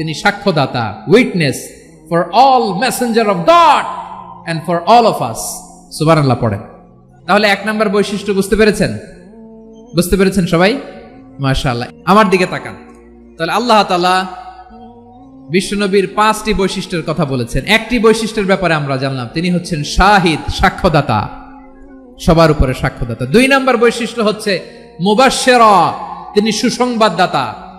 তিনি সাক্ষ্যদাতা witness for all messenger of God and for all of us সুবহানাল্লাহ পড়েন। তাহলে এক নম্বর বৈশিষ্ট্য বুঝতে পেরেছেন? বুঝতে পেরেছেন সবাই? মাশাআল্লাহ। আমার দিকে তাকান। তাহলে আল্লাহ তাআলা বিশ্বনবীর পাঁচটি বৈশিষ্ট্যের কথা বলেছেন। একটি বৈশিষ্ট্যের ব্যাপারে আমরা জানলাম, তিনি হচ্ছেন শাহিদ, সাক্ষ্যদাতা। সবার উপরে সাক্ষ্যদাতা। দুই নম্বর বৈশিষ্ট্য হচ্ছে মুবাশশেরা, তিনি সুসংবাদদাতা।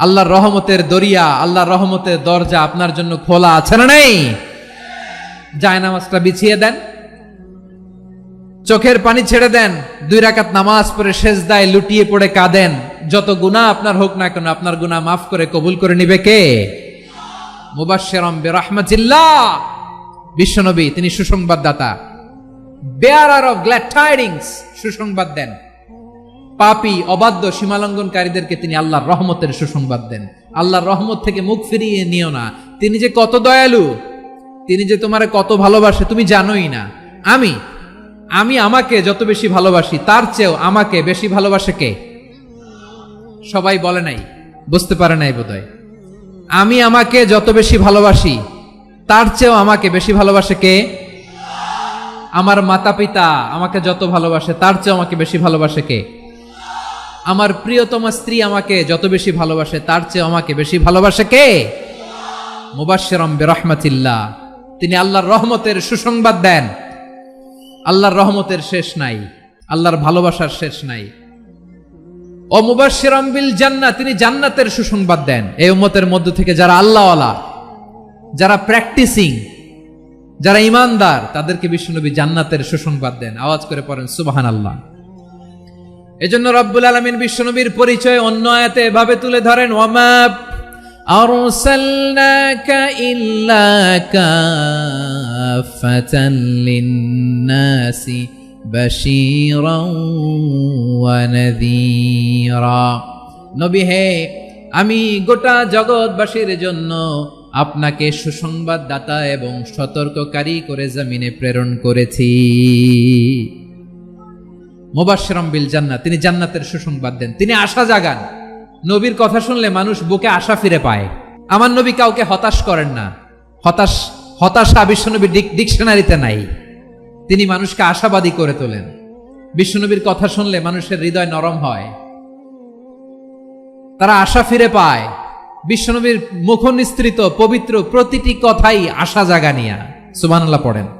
আল্লাহর রহমতের দরিয়া, আল্লাহর রহমতের দরজা আপনার জন্য খোলা আছে না নেই? জায়নামাজটা বিছিয়ে দেন। চোখের পানি ছেড়ে দেন। দুই রাকাত নামাজ পড়ে শেষ দায় লুটিয়ে পড়ে কাঁদেন। যত গুনাহ আপনার হোক না কেন, আপনার গুনাহ মাফ করে কবুল করে নিবে কে? মুবাশশিরাম বিরহমাতিল্লাহ। বিশ্বনবী, তিনি সুসংবাদদাতা। বেয়ারার অফ গ্ল্যাড টাইডিংস সুসংবাদ দেন। পাপী, অবাধ্য সীমালঙ্ঘনকারীদেরকে তিনি আল্লাহর রহমতের সুসংবাদ দেন। আল্লাহর রহমত থেকে মুখ ফিরিয়ে নিও না। তিনি যে কত দয়ালু, তিনি যে তোমারে কত ভালোবাসে, তুমি জানোই না। আমি আমি আমাকে যত বেশি ভালোবাসি, তার চেয়েও আমাকে বেশি ভালোবাসে কে? সবাই বলে নাই, বুঝতে পারে নাই বোধহয়। আমি আমাকে যত বেশি ভালোবাসি, তার চেয়েও আমাকে বেশি ভালোবাসে কে? আমার মাতা পিতা আমাকে যত ভালোবাসে, তার চেয়েও আমাকে বেশি ভালোবাসে কে? আমার প্রিয়তমা স্ত্রী আমাকে যত বেশি ভালোবাসে, তার চেয়ে আমাকে বেশি ভালোবাসে কে? মুবাশশিরাম বিরহমাতিল্লাহ। তিনি আল্লাহর রহমতের সুসংবাদ দেন। আল্লাহর রহমতের শেষ নাই, আল্লাহর ভালোবাসার শেষ নাই। ও মুবাশশিরাম বিল জান্নাত তিনি জান্নাতের সুসংবাদ দেন। এই উম্মতের মধ্য থেকে যারা আল্লাহওয়ালা, যারা প্র্যাকটিসিং, যারা ইমানদার, তাদেরকে বিশ্বনবী জান্নাতের সুসংবাদ দেন। আওয়াজ করে পড়েন সুবাহান আল্লাহ এজন্য রব্বুল আলমিন বিশ্বনবীর পরিচয় অন্য আয়াতে এভাবে তুলে ধরেন ওয়ামা أرسلناك إلا كافة للناس بشيرا ونذيرا নবী হে আমি গোটা জগৎবাসীর জন্য আপনাকে সুসংবাদদাতা এবং সতর্ককারী করে জমিনে প্রেরণ করেছি মোবাশ্শরম বিল জান্নাত, তিনি জান্নাতের সুসংবাদ দেন। তিনি আশা জাগান। নবীর কথা শুনলে মানুষ বুকে আশা ফিরে পায়। আমার নবী কাউকে হতাশ করেন না। হতাশ, হতাশা বিশ্বনবীর ডিক- ডিকশনারিতে নাই। তিনি মানুষকে আশাবাদী করে তোলেন। বিশ্বনবীর কথা শুনলে মানুষের হৃদয় নরম হয়। তারা আশা ফিরে পায়। বিশ্বনবীর মুখ নিস্তৃত পবিত্র প্রতিটি কথাই আশা জাগানিয়া। সুবহানাল্লাহ পড়েন।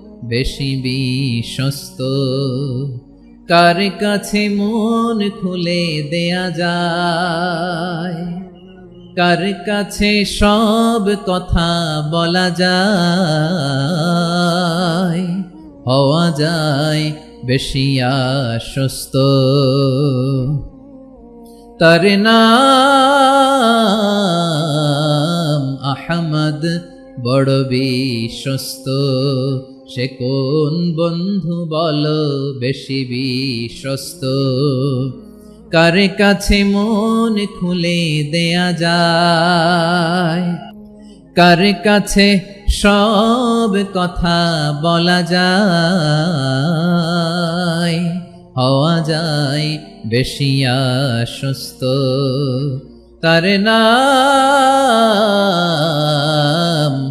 বেশি বিশ্বস্ত। কার কাছে মন খুলে দেয়া যায়? কার কাছে সব কথা বলা যায়? হওয়া যায় বেশি আশ্বস্ত। তার নাম আহমদ, বড় বিশ্বস্ত। সে কোন বন্ধু বল বেশি বিশ্বস্ত? কার কাছে মন খুলে দেয়া যায়? কার কাছে সব কথা বলা যায়? হওয়া যায় বেশি আশ্বস্ত। তার নাম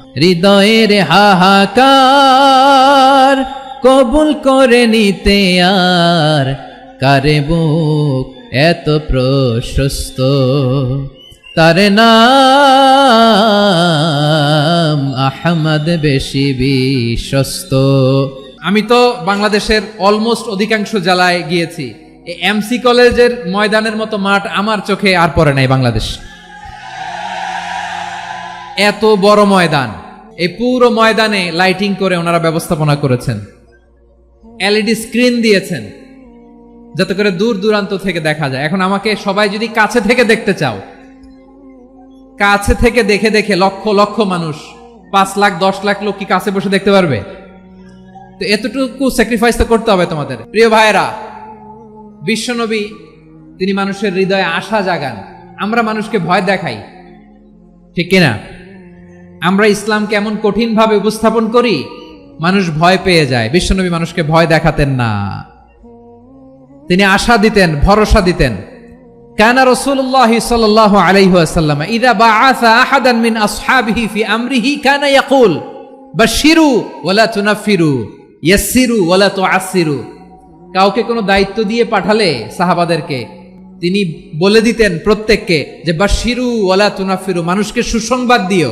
হৃদয়ের হাহাকার কবুল করে নিতে আর কারে বুক এত প্রশস্ত? তার নাম আহমদ বেশি বিশ্বস্ত। আমি তো বাংলাদেশের অলমোস্ট অধিকাংশ জেলায় গিয়েছি। এমসি কলেজের ময়দানের মতো মাঠ আমার চোখে আর পড়ে নাই বাংলাদেশ। এত বড় ময়দান। এই পুরো ময়দানে লাইটিং করে ওনারা ব্যবস্থাপনা করেছেন। এলইডি স্ক্রিন দিয়েছেন। যাতে করে দূর দূরান্ত থেকে দেখা যায়। এখন আমাকে সবাই যদি কাছে থেকে দেখতে চাও, কাছে থেকে দেখে দেখে লক্ষ লক্ষ মানুষ, পাঁচ লাখ, দশ লাখ লোক কি কাছে বসে দেখতে পারবে? তো এতটুকু স্যাক্রিফাইস তো করতে হবে তোমাদের। প্রিয় ভাইয়েরা, বিশ্বনবী, তিনি মানুষের হৃদয়ে আশা জাগান। আমরা মানুষকে ভয় দেখাই। ঠিক কিনা? আমরা ইসলামকে এমন কঠিনভাবে উপস্থাপন করি? মানুষ ভয় পেয়ে যায়। বিশ্বনবী মানুষকে ভয় দেখাতেন না। তিনি আশা দিতেন, ভরসা দিতেন। কানা রসুল্লাহ সাল্লাহ আলাইহাসাল্লাম ইদা বা আসা আহাদান মিন আসহাবিহি ফি আমরিহি কানা ইয়াকুল ওয়ালা তুনাফিরু ইয়াসিরু ওয়ালা কাউকে কোনো দায়িত্ব দিয়ে পাঠালে সাহাবাদেরকে, তিনি বলে দিতেন প্রত্যেককে যে বাশিরু ওয়ালা তুনাফিরু মানুষকে সুসংবাদ দিও।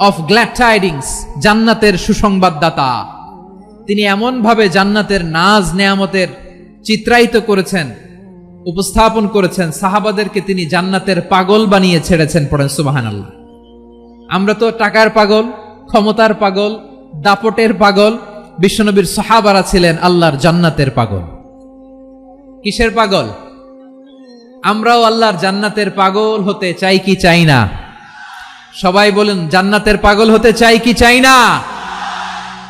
of glad tidings জান্নাতের সুসংবাদদাতা। তিনি এমনভাবে জান্নাতের নাজ নেয়ামতের চিত্রায়িত করেছেন, উপস্থাপন করেছেন, সাহাবাদেরকে তিনি জান্নাতের পাগল বানিয়ে ছেড়েছেন পড়েন সুবাহান আল্লাহ আমরা তো টাকার পাগল, ক্ষমতার পাগল, দাপটের পাগল, বিশ্বনবীর সাহাবারা ছিলেন আল্লাহর জান্নাতের পাগল। কিসের পাগল? আমরাও আল্লাহর জান্নাতের পাগল হতে চাই কি চাই না? সবাই বলেন, জান্নাতের পাগল হতে চাই কি চাই না?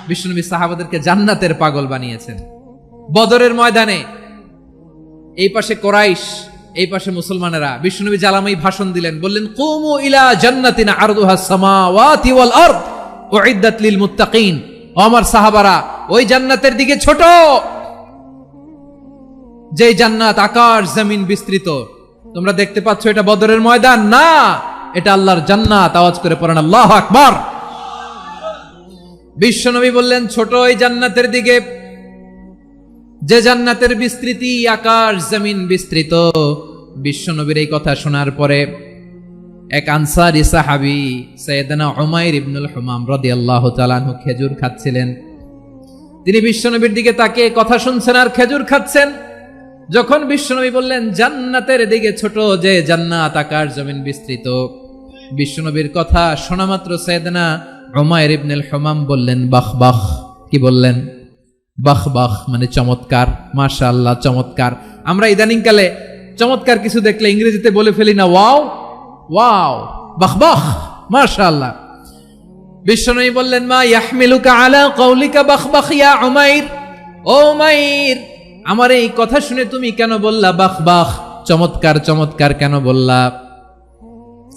বিষ্ণুনবী সাহাবাদেরকে জান্নাতের পাগল বানিয়েছেন। বদরের ময়দানে, এই পাশে কোরাইশ, এই পাশে মুসলমানেরা, বিষ্ণুনবী জালামাই ভাষণ দিলেন, বললেন, কুমু ইলা জান্নাতিন আরদুহা সামাওয়াতি ওয়াল আরদ উইদ্দাত লিল মুত্তাকিন। আমার সাহাবারা, ওই জান্নাতের দিকে ছোট। যে জান্নাত আকাশ, জমিন বিস্তৃত। তোমরা দেখতে পাচ্ছ এটা বদরের ময়দান, না? এটা আল্লাহর জান্নাত। আওয়াজ করে পড়েন, আল্লাহ আকবার। বিশ্বনবী বললেন, ছোট ওই জান্নাতের দিকে, যে জান্নাতের বিস্তৃতি আকাশ জমিন বিস্তৃত। বিশ্বনবীর এই কথা শোনার পরে এক আনসারি সাহাবি সৈয়দনা উমাইর ইবনুল হুমাম রাদিয়াল্লাহু তাআলা আনহু খেজুর খাচ্ছিলেন। তিনি বিশ্বনবীর দিকে তাকে কথা শুনছেন আর খেজুর খাচ্ছেন। যখন বিশ্বনবী বললেন, জান্নাতের দিকে ছোট যে জান্নাত আকাশ জমিন বিস্তৃত। বিশ্বনবীর কথা শোনা মাত্র সৈয়দনা উমাইর ইবনুল হুমাম বললেন, বাহ বাহ। কি বললেন? বাহ বাহ মানে চমৎকার। মাশা আল্লাহ চমৎকার। আমরা ইদানিংকালে চমৎকার কিছু দেখলে ইংরেজিতে বলে ফেলি না, ওয়াও ওয়াও, বাহ বাহ। মাশা আল্লাহ বিশ্বনবী বললেন, মা ইয়াহমিলুকা আলা কওলিকা বাহ বাহ, ইয়া উমাইর। ও উমাইর, আমার এই কথা শুনে তুমি কেন বললা বাহ বাহ? চমৎকার চমৎকার কেন বললা?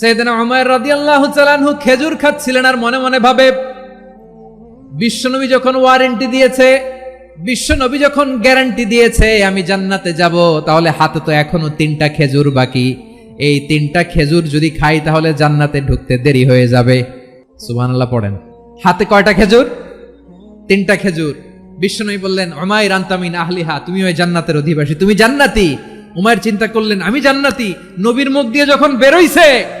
সৈয়দনা উমায়ের রাদিয়াল্লাহু তাআলা আনহু খেজুর খাচ্ছিলেন আর মনে মনে ভাবে, বিশ্বনবী যখন ওয়ারেন্টি দিয়েছে, বিশ্বনবী যখন গ্যারান্টি দিয়েছে, আমি জান্নাতে যাব, তাহলে হাতে তো এখনও তিনটা খেজুর বাকি। এই তিনটা খেজুর যদি খাই, তাহলে জান্নাতে ঢুকতে দেরি হয়ে যাবে। সুবহানাল্লাহ পড়েন। হাতে কয়টা খেজুর? তিনটা খেজুর। বিশ্বনবী বললেন, উমাইর আন্তামিন আহলিহা, তুমি ওই জান্নাতের অধিবাসী, তুমি জান্নাতি। উমায়ের চিন্তা করলেন, আমি জান্নাতি। নবীর মুখ দিয়ে যখন বেরোইছে